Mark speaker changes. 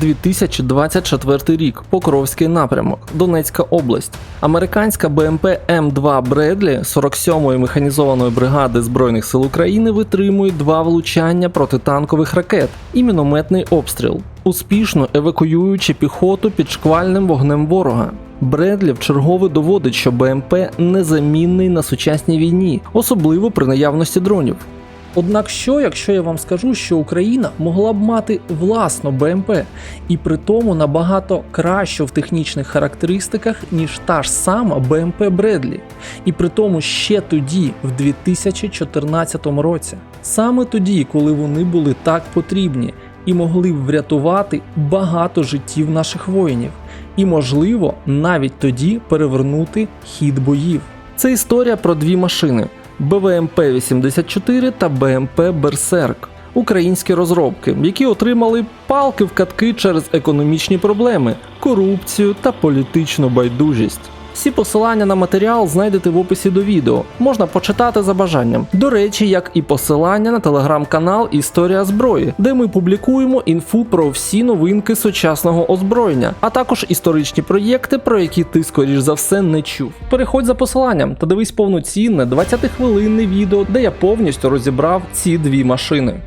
Speaker 1: 2024 рік. Покровський напрямок, Донецька область. Американська БМП М2 Бредлі 47-ї механізованої бригади Збройних сил України витримує два влучання протитанкових ракет і мінометний обстріл, успішно евакуюючи піхоту під шквальним вогнем ворога. Бредлі вчергове доводить, що БМП незамінний на сучасній війні, особливо при наявності дронів. Однак що, якщо я вам скажу, що Україна могла б мати власну БМП, і при тому набагато кращу в технічних характеристиках, ніж та ж сама БМП Бредлі, і при тому ще тоді, в 2014 році, саме тоді, коли вони були так потрібні і могли б врятувати багато життів наших воїнів, і можливо навіть тоді перевернути хід боїв. Це історія про дві машини. БВМП-84 та БМП Берсерк. Українські розробки, які отримали палки в катки через економічні проблеми, корупцію та політичну байдужість. Всі посилання на матеріал знайдете в описі до відео, можна почитати за бажанням. До речі, як і посилання на телеграм-канал Історія зброї, де ми публікуємо інфу про всі новинки сучасного озброєння, а також історичні проєкти, про які ти, скоріш за все, не чув. Переходь за посиланням та дивись повноцінне 20-хвилинне відео, де я повністю розібрав ці дві машини.